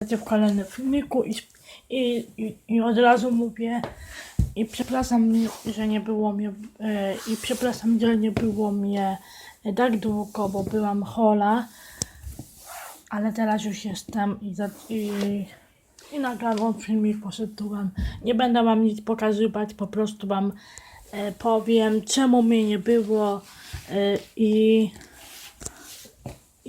w kolejnym filmiku i, i, i, od razu mówię i przepraszam, że nie było mnie e, i przepraszam, że nie było mnie tak długo, bo byłam chora, ale teraz już jestem i, za, i, i nagrałam filmik, poszedłem. Nie będę wam nic pokazywać, po prostu wam e, powiem, czemu mnie nie było e, i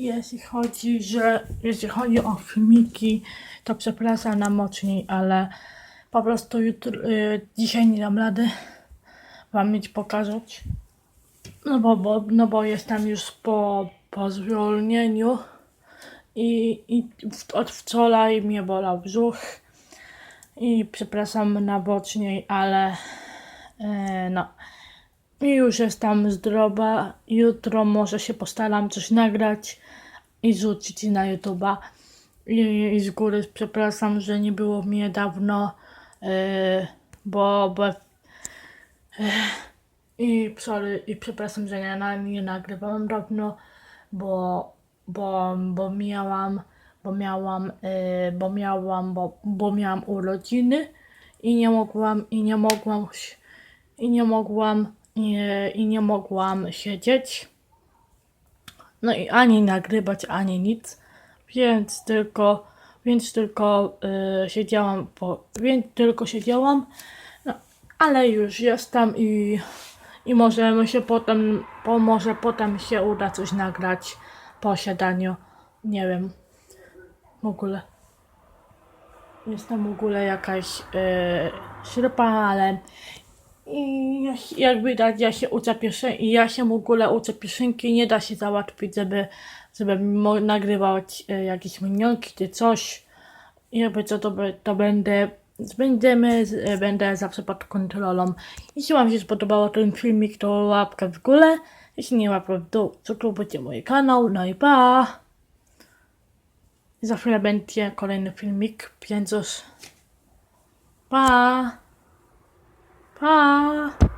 jeśli chodzi, że jeśli chodzi o filmiki, to przepraszam na mocniej, ale po prostu jutro, y, dzisiaj nie dam rady wam nic pokazać. No bo, bo, no bo jestem już po, po zwolnieniu i, i w, od wczoraj mnie bolał brzuch i przepraszam na boczniej, ale e, no. I już jestem zdrowa. Jutro może się postaram coś nagrać i rzucić na YouTube'a. I, I z góry przepraszam, że nie było mnie dawno, yy, bo, bo yy, i, sorry, i przepraszam, że nie, na- nie nagrywałam dawno, bo, bo, bo miałam, bo miałam, yy, bo miałam, bo, bo miałam urodziny i nie mogłam, i nie mogłam, i nie mogłam, i, nie mogłam siedzieć. No i ani nagrywać, ani nic. Więc tylko, więc tylko y, siedziałam, po, więc tylko siedziałam. No, ale już jestem i, i możemy się potem, po, może potem się uda coś nagrać po siadaniu. Nie wiem. W ogóle. Jestem w ogóle jakaś y, ślepa, ale i jak widać, ja się uczę piosenki, ja się w ogóle uczę piosenki, nie da się załatwić, żeby, żeby nagrywać e, jakieś minionki czy coś. Jakby co, to, to będę, będziemy, e, będę zawsze pod kontrolą. Jeśli Wam się spodobało ten filmik, to łapka w górę. Jeśli nie łapka w dół, subskrybujcie mój kanał, no i pa! Za chwilę będzie kolejny filmik, więc już pa! Pa!